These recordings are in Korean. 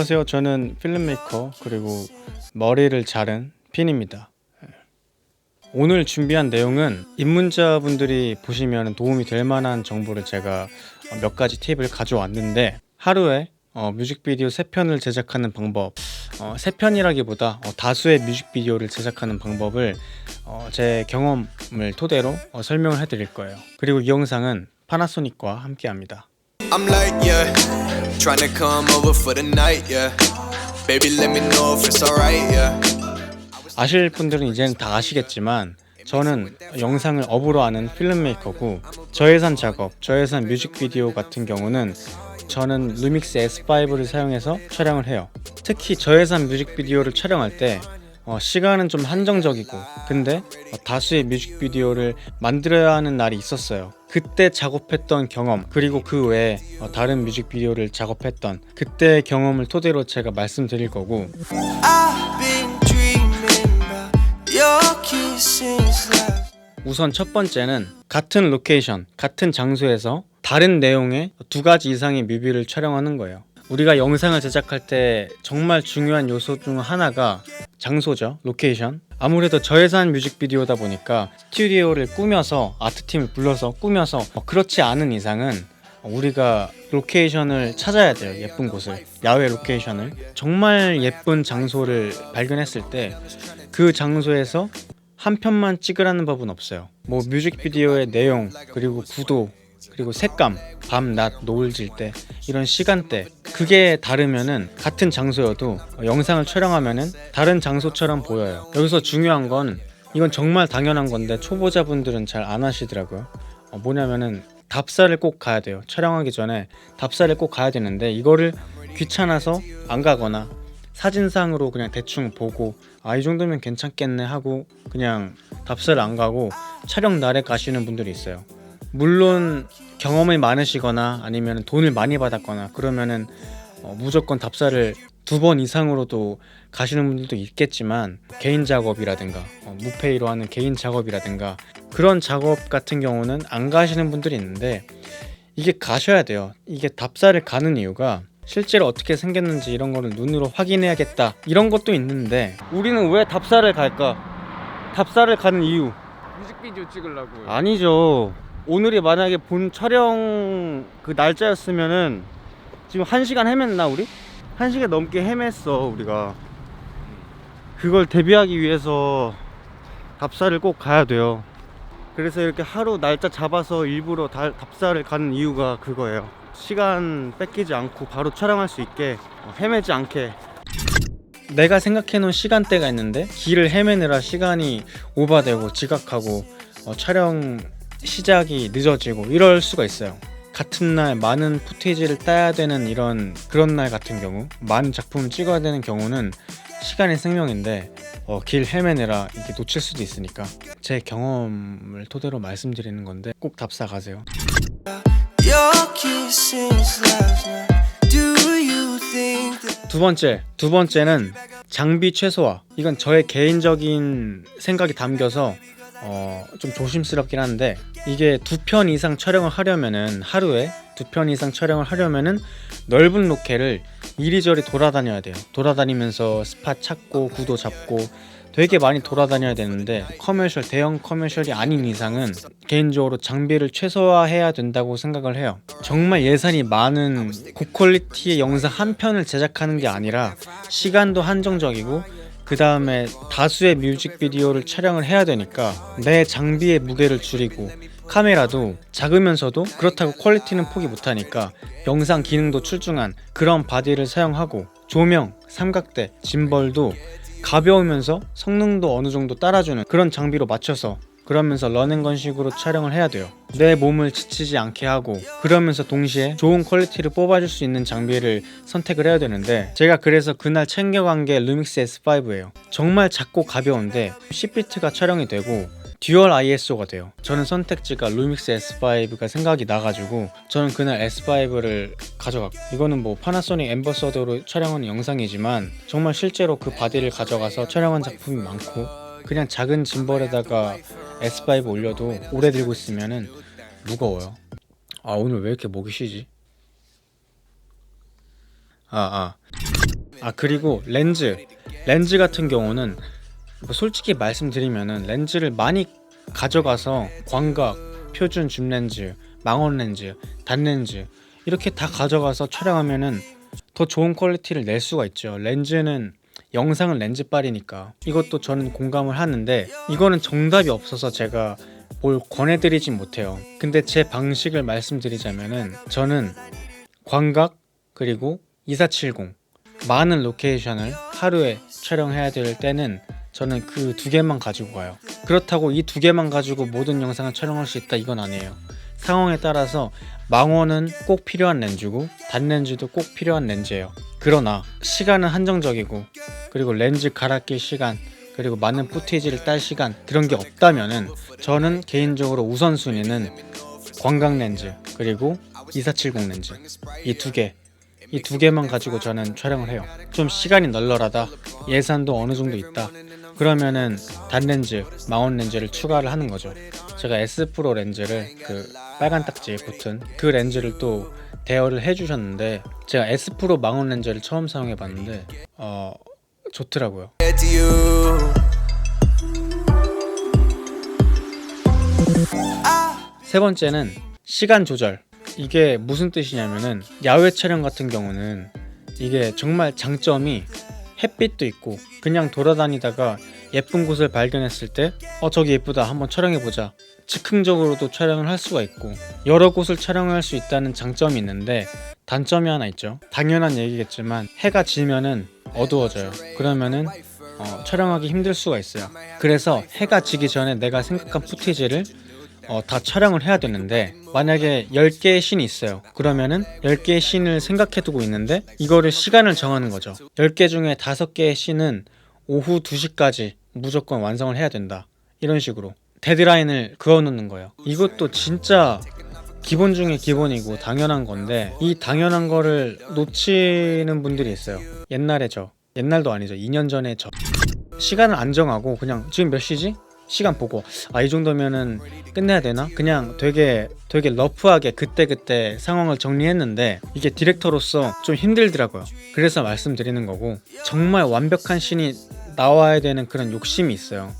안녕하세요. 저는 필름메이커 그리고 머리를 자른 핀입니다. 오늘 준비한 내용은 입문자분들이 보시면 도움이 될 만한 정보를 제가 몇 가지 팁을 가져왔는데 하루에 어, 뮤직비디오 3편을 제작하는 방법 어, 3편이라기보다 어, 다수의 뮤직비디오를 제작하는 방법을 어, 제 경험을 토대로 어, 설명을 해드릴 거예요. 그리고 이 영상은 파나소닉과 함께합니다. I'm like, yeah, trying to come over for the night, yeah. Baby, let me know if it's alright, yeah. 아실 분들은 이제는 다 아시겠지만 저는 영상을 업으로 하는 필름메이커고 저예산 작업, 저예산 뮤직비디오 같은 경우는 저는 루믹스 S5를 사용해서 촬영을 해요. 특히 저예산 뮤직비디오를 촬영할 때 어, 시간은 좀 한정적이고 근데 어, 다수의 뮤직비디오를 만들어야 하는 날이 있었어요. 그때 작업했던 경험 그리고 그 외에 어, 다른 뮤직비디오를 작업했던 그때의 경험을 토대로 제가 말씀드릴 거고 우선 첫 번째는 같은 로케이션, 같은 장소에서 다른 내용의 두 가지 이상의 뮤비를 촬영하는 거예요. 우리가 영상을 제작할 때 정말 중요한 요소 중 하나가 장소죠. 로케이션. 아무래도 저예산 뮤직비디오다 보니까 스튜디오를 꾸며서 아트팀을 불러서 꾸며서 뭐 그렇지 않은 이상은 우리가 로케이션을 찾아야 돼요. 예쁜 곳을. 야외 로케이션을. 정말 예쁜 장소를 발견했을 때 그 장소에서 한 편만 찍으라는 법은 없어요. 뭐 뮤직비디오의 내용 그리고 구도 그리고 색감 밤, 낮, 노을 질 때 이런 시간대 그게 다르면은 같은 장소여도 영상을 촬영하면은 다른 장소처럼 보여요. 여기서 중요한 건 이건 정말 당연한 건데 초보자분들은 잘 안 하시더라고요. 어, 뭐냐면은 답사를 꼭 가야 돼요. 촬영하기 전에 답사를 꼭 가야 되는데 이거를 귀찮아서 안 가거나 사진상으로 그냥 대충 보고 아 이 정도면 괜찮겠네 하고 그냥 답사를 안 가고 촬영 날에 가시는 분들이 있어요. 물론 경험이 많으시거나 아니면 돈을 많이 받았거나 그러면은 어, 무조건 답사를 두 번 이상으로도 가시는 분들도 있겠지만 개인 작업이라든가 어, 무페이로 하는 개인 작업이라든가 그런 작업 같은 경우는 안 가시는 분들이 있는데 이게 가셔야 돼요. 이게 답사를 가는 이유가 실제로 어떻게 생겼는지 이런 거를 눈으로 확인해야겠다 이런 것도 있는데 우리는 왜 답사를 갈까? 답사를 가는 이유 뮤직비디오 찍으려고요. 아니죠. 오늘이 만약에 본 촬영 그 날짜였으면은 지금 한 시간 헤맸나 우리? 한 시간 넘게 헤맸어 우리가. 그걸 대비하기 위해서 답사를 꼭 가야 돼요. 그래서 이렇게 하루 날짜 잡아서 일부러 다- 답사를 가는 이유가 그거예요. 시간 뺏기지 않고 바로 촬영할 수 있게 어, 헤매지 않게. 내가 생각해 놓은 시간대가 있는데 길을 헤매느라 시간이 오버되고 지각하고 어, 촬영 시작이 늦어지고 이럴 수가 있어요. 같은 날 많은 푸테이지를 따야 되는 이런 그런 날 같은 경우 많은 작품을 찍어야 되는 경우는 시간이 생명인데 어, 길 헤매느라 이게 놓칠 수도 있으니까 제 경험을 토대로 말씀드리는 건데 꼭 답사 가세요. 두 번째, 두 번째는 장비 최소화. 이건 저의 개인적인 생각이 담겨서 어, 좀 조심스럽긴 한데 이게 두 편 이상 촬영을 하려면은 하루에 두 편 이상 촬영을 하려면은 넓은 로케를 이리저리 돌아다녀야 돼요. 돌아다니면서 스팟 찾고 구도 잡고 되게 많이 돌아다녀야 되는데 커머셜 대형 커머셜이 아닌 이상은 개인적으로 장비를 최소화해야 된다고 생각을 해요. 정말 예산이 많은 고퀄리티의 영상 한 편을 제작하는 게 아니라 시간도 한정적이고 그 다음에 다수의 뮤직비디오를 촬영을 해야 되니까 내 장비의 무게를 줄이고 카메라도 작으면서도 그렇다고 퀄리티는 포기 못하니까 영상 기능도 출중한 그런 바디를 사용하고 조명, 삼각대, 짐벌도 가벼우면서 성능도 어느 정도 따라주는 그런 장비로 맞춰서 그러면서 런앤건식으로 촬영을 해야 돼요. 내 몸을 지치지 않게 하고 그러면서 동시에 좋은 퀄리티를 뽑아줄 수 있는 장비를 선택을 해야 되는데 제가 그래서 그날 챙겨간 게 루믹스 S5예요. 정말 작고 가벼운데 10비트가 촬영이 되고 듀얼 ISO가 돼요. 저는 선택지가 루믹스 S5가 생각이 나가지고 저는 그날 S5를 가져갔고 이거는 뭐 파나소닉 엠버서더로 촬영한 영상이지만 정말 실제로 그 바디를 가져가서 촬영한 작품이 많고 그냥 작은 짐벌에다가 S5 올려도 오래 들고 있으면은 무거워요. 아 오늘 왜 이렇게 목이 쉬지? 아 아. 아 그리고 렌즈 렌즈 같은 경우는 뭐 솔직히 말씀드리면은 렌즈를 많이 가져가서 광각, 표준 줌 렌즈, 망원 렌즈, 단 렌즈 이렇게 다 가져가서 촬영하면은 더 좋은 퀄리티를 낼 수가 있죠. 렌즈는 영상은 렌즈빨이니까 이것도 저는 공감을 하는데 이거는 정답이 없어서 제가 뭘 권해드리진 못해요. 근데 제 방식을 말씀드리자면은 저는 광각 그리고 2470 많은 로케이션을 하루에 촬영해야 될 때는 저는 그 두 개만 가지고 가요. 그렇다고 이 두 개만 가지고 모든 영상을 촬영할 수 있다 이건 아니에요. 상황에 따라서 망원은 꼭 필요한 렌즈고 단렌즈도 꼭 필요한 렌즈예요. 그러나 시간은 한정적이고 그리고 렌즈 갈아 낄 시간 그리고 많은 푸티지를 딸 시간 그런 게 없다면은 저는 개인적으로 우선순위는 광각 렌즈 그리고 2470 렌즈 이 두 개. 이 두 개만 가지고 저는 촬영을 해요. 좀 시간이 널널하다. 예산도 어느 정도 있다. 그러면은 단렌즈, 망원 렌즈를 추가를 하는 거죠. 제가 S 프로 렌즈를 그 빨간 딱지에 붙은 그 렌즈를 또 대여를 해주셨는데 제가 S 프로 망원 렌즈를 처음 사용해 봤는데 어 좋더라고요. 세 번째는 시간 조절. 이게 무슨 뜻이냐면은 야외 촬영 같은 경우는 이게 정말 장점이 햇빛도 있고 그냥 돌아다니다가 예쁜 곳을 발견했을 때 어 저기 예쁘다 한번 촬영해 보자. 즉흥적으로도 촬영을 할 수가 있고 여러 곳을 촬영할 수 있다는 장점이 있는데 단점이 하나 있죠. 당연한 얘기겠지만 해가 지면은 어두워져요. 그러면은 어, 촬영하기 힘들 수가 있어요. 그래서 해가 지기 전에 내가 생각한 푸티지를 어, 다 촬영을 해야 되는데 만약에 10개의 씬이 있어요. 그러면은 10개의 씬을 생각해 두고 있는데 이거를 시간을 정하는 거죠. 10개 중에 5개의 씬은 오후 2시까지 무조건 완성을 해야 된다. 이런 식으로 데드라인을 그어 놓는 거예요. 이것도 진짜 기본 중에 기본이고 당연한 건데 이 당연한 거를 놓치는 분들이 있어요. 옛날에 저 옛날도 아니죠. 2년 전에 저 시간을 안 정하고 그냥 지금 몇 시지? 시간 보고 아 이 정도면은 끝내야 되나? 그냥 되게 되게 러프하게 그때그때 상황을 정리했는데 이게 디렉터로서 좀 힘들더라고요. 그래서 말씀드리는 거고 정말 완벽한 신이 나와야 되는 그런 욕심이 있어요.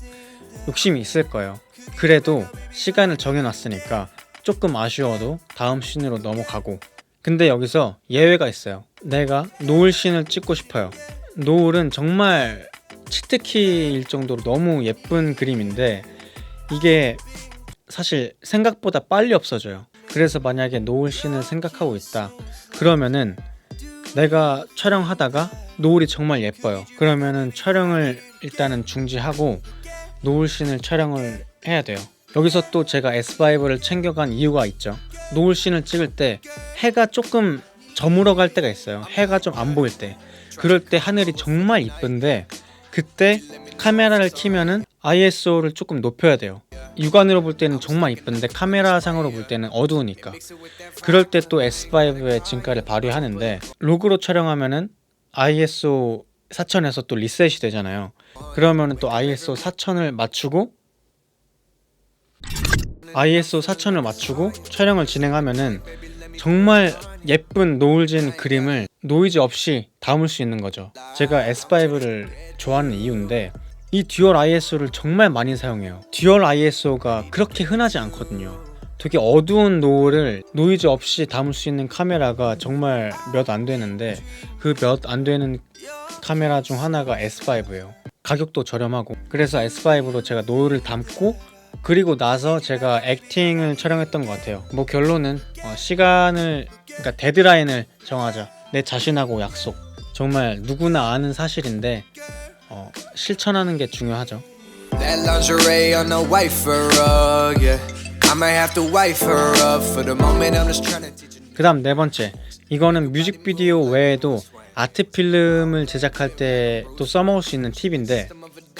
욕심이 있을 거예요. 그래도 시간을 정해놨으니까 조금 아쉬워도 다음 씬으로 넘어가고 근데 여기서 예외가 있어요. 내가 노을 씬을 찍고 싶어요. 노을은 정말 치트키일 정도로 너무 예쁜 그림인데 이게 사실 생각보다 빨리 없어져요. 그래서 만약에 노을 씬을 생각하고 있다. 그러면은 내가 촬영하다가 노을이 정말 예뻐요. 그러면은 촬영을 일단은 중지하고 노을 씬을 촬영을 해야 돼요. 여기서 또 제가 S5를 챙겨간 이유가 있죠. 노을 씬을 찍을 때 해가 조금 저물어 갈 때가 있어요. 해가 좀 안 보일 때. 그럴 때 하늘이 정말 이쁜데 그때 카메라를 키면은 ISO를 조금 높여야 돼요. 육안으로 볼 때는 정말 이쁜데 카메라 상으로 볼 때는 어두우니까. 그럴 때 또 S5의 진가를 발휘하는데 로그로 촬영하면은 ISO 4000에서 또 리셋이 되잖아요. 그러면은 또 ISO 4000을 맞추고 ISO 4000을 맞추고 촬영을 진행하면은 정말 예쁜 노을진 그림을 노이즈 없이 담을 수 있는 거죠. 제가 S5를 좋아하는 이유인데 이 듀얼 ISO를 정말 많이 사용해요. 듀얼 ISO가 그렇게 흔하지 않거든요. 되게 어두운 노을을 노이즈 없이 담을 수 있는 카메라가 정말 몇 안 되는데 그 몇 안 되는 카메라 중 하나가 S5예요. 가격도 저렴하고 그래서 S5로 제가 노을을 담고 그리고 나서 제가 액팅을 촬영했던 것 같아요. 뭐 결론은 어, 시간을 그러니까 데드라인을 정하자. 내 자신하고 약속. 정말 누구나 아는 사실인데 어, 실천하는 게 중요하죠. That lingerie on the for rug, yeah. I might have to wife her up for the moment. I'm just trying to teach you. 그다음 네 번째. 이거는 뮤직비디오 외에도 아트 필름을 제작할 때 또 써먹을 수 있는 팁인데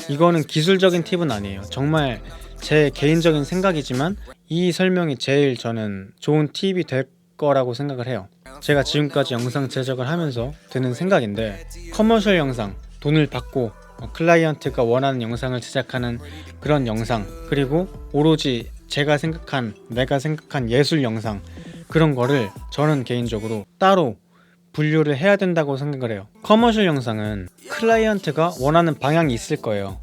이거는 기술적인 팁은 아니에요. 정말 제 개인적인 생각이지만 이 설명이 제일 저는 좋은 팁이 될 거라고 생각을 해요. 제가 지금까지 영상 제작을 하면서 드는 생각인데 커머셜 영상 돈을 받고 어, 클라이언트가 원하는 영상을 제작하는 그런 영상 그리고 오로지 제가 생각한 내가 생각한 예술 영상 그런 거를 저는 개인적으로 따로 분류를 해야 된다고 생각을 해요. 커머셜 영상은 클라이언트가 원하는 방향이 있을 거예요.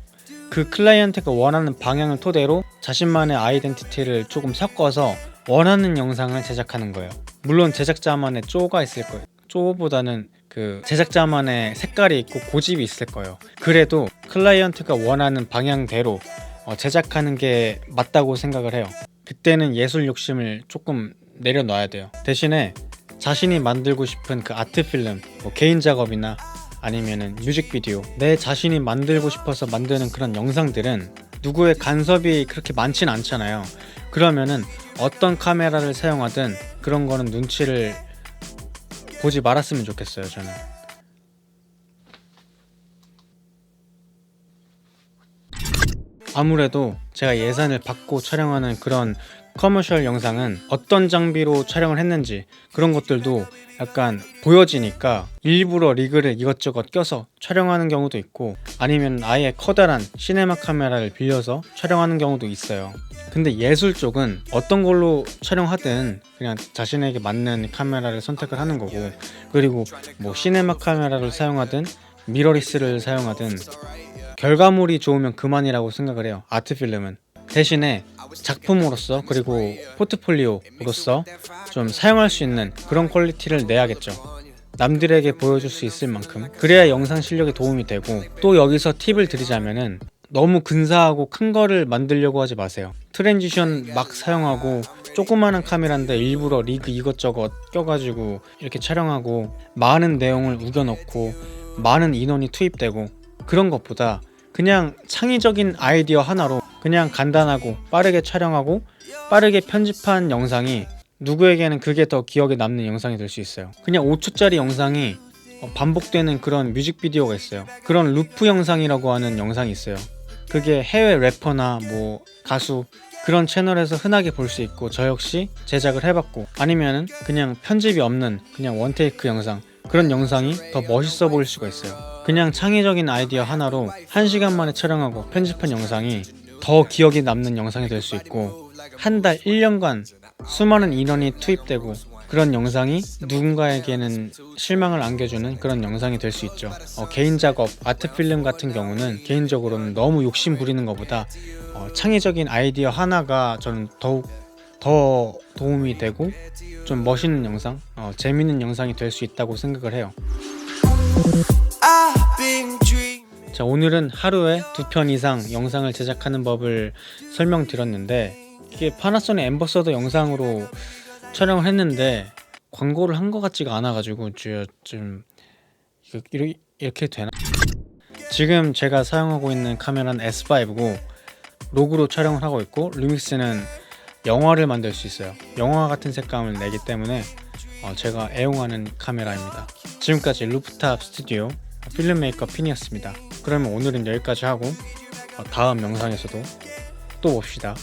그 클라이언트가 원하는 방향을 토대로 자신만의 아이덴티티를 조금 섞어서 원하는 영상을 제작하는 거예요. 물론 제작자만의 쪼가 있을 거예요. 쪼보다는 그 제작자만의 색깔이 있고 고집이 있을 거예요. 그래도 클라이언트가 원하는 방향대로 어, 제작하는 게 맞다고 생각을 해요. 그때는 예술 욕심을 조금 내려놔야 돼요. 대신에 자신이 만들고 싶은 그 아트 필름, 뭐 개인 작업이나 아니면은 뮤직비디오, 내 자신이 만들고 싶어서 만드는 그런 영상들은 누구의 간섭이 그렇게 많진 않잖아요. 그러면은 어떤 카메라를 사용하든 그런 거는 눈치를 보지 말았으면 좋겠어요, 저는. 아무래도 제가 예산을 받고 촬영하는 그런 커머셜 영상은 어떤 장비로 촬영을 했는지 그런 것들도 약간 보여지니까 일부러 리그를 이것저것 껴서 촬영하는 경우도 있고 아니면 아예 커다란 시네마 카메라를 빌려서 촬영하는 경우도 있어요. 근데 예술 쪽은 어떤 걸로 촬영하든 그냥 자신에게 맞는 카메라를 선택을 하는 거고 그리고 뭐 시네마 카메라를 사용하든 미러리스를 사용하든 결과물이 좋으면 그만이라고 생각을 해요. 아트 필름은 대신에 작품으로서 그리고 포트폴리오로서 좀 사용할 수 있는 그런 퀄리티를 내야겠죠. 남들에게 보여줄 수 있을 만큼 그래야 영상 실력에 도움이 되고 또 여기서 팁을 드리자면은 너무 근사하고 큰 거를 만들려고 하지 마세요. 트랜지션 막 사용하고 조그마한 카메라인데 일부러 리그 이것저것 껴가지고 이렇게 촬영하고 많은 내용을 우겨넣고 많은 인원이 투입되고 그런 것보다 그냥 창의적인 아이디어 하나로 그냥 간단하고 빠르게 촬영하고 빠르게 편집한 영상이 누구에게는 그게 더 기억에 남는 영상이 될 수 있어요. 그냥 5초짜리 영상이 어, 반복되는 그런 뮤직비디오가 있어요. 그런 루프 영상이라고 하는 영상이 있어요. 그게 해외 래퍼나 뭐 가수 그런 채널에서 흔하게 볼 수 있고 저 역시 제작을 해봤고 아니면은 그냥 편집이 없는 그냥 원테이크 영상 그런 영상이 더 멋있어 보일 수가 있어요. 그냥 창의적인 아이디어 하나로 한 시간 만에 촬영하고 편집한 영상이 더 기억에 남는 영상이 될 수 있고 한 달, 1년간 수많은 인원이 투입되고 그런 영상이 누군가에게는 실망을 안겨주는 그런 영상이 될 수 있죠. 어, 개인 작업, 아트 필름 같은 경우는 개인적으로는 너무 욕심 부리는 것보다 어, 창의적인 아이디어 하나가 저는 더욱 더 도움이 되고 좀 멋있는 영상, 어, 재밌는 영상이 될 수 있다고 생각을 해요. 자 오늘은 하루에 두 편 이상 영상을 제작하는 법을 설명드렸는데 이게 파나소닉 엠버서더 영상으로 촬영을 했는데 광고를 한 것 같지가 않아가지고 저- 좀 이러- 이렇게 되나? 지금 제가 사용하고 있는 카메라는 S5고 로그로 촬영을 하고 있고 루믹스는 영화를 만들 수 있어요. 영화 같은 색감을 내기 때문에 어, 제가 애용하는 카메라입니다. 지금까지 루프탑 스튜디오 필름메이커 핀이었습니다. 그러면 오늘은 여기까지 하고 어, 다음 영상에서도 또 봅시다.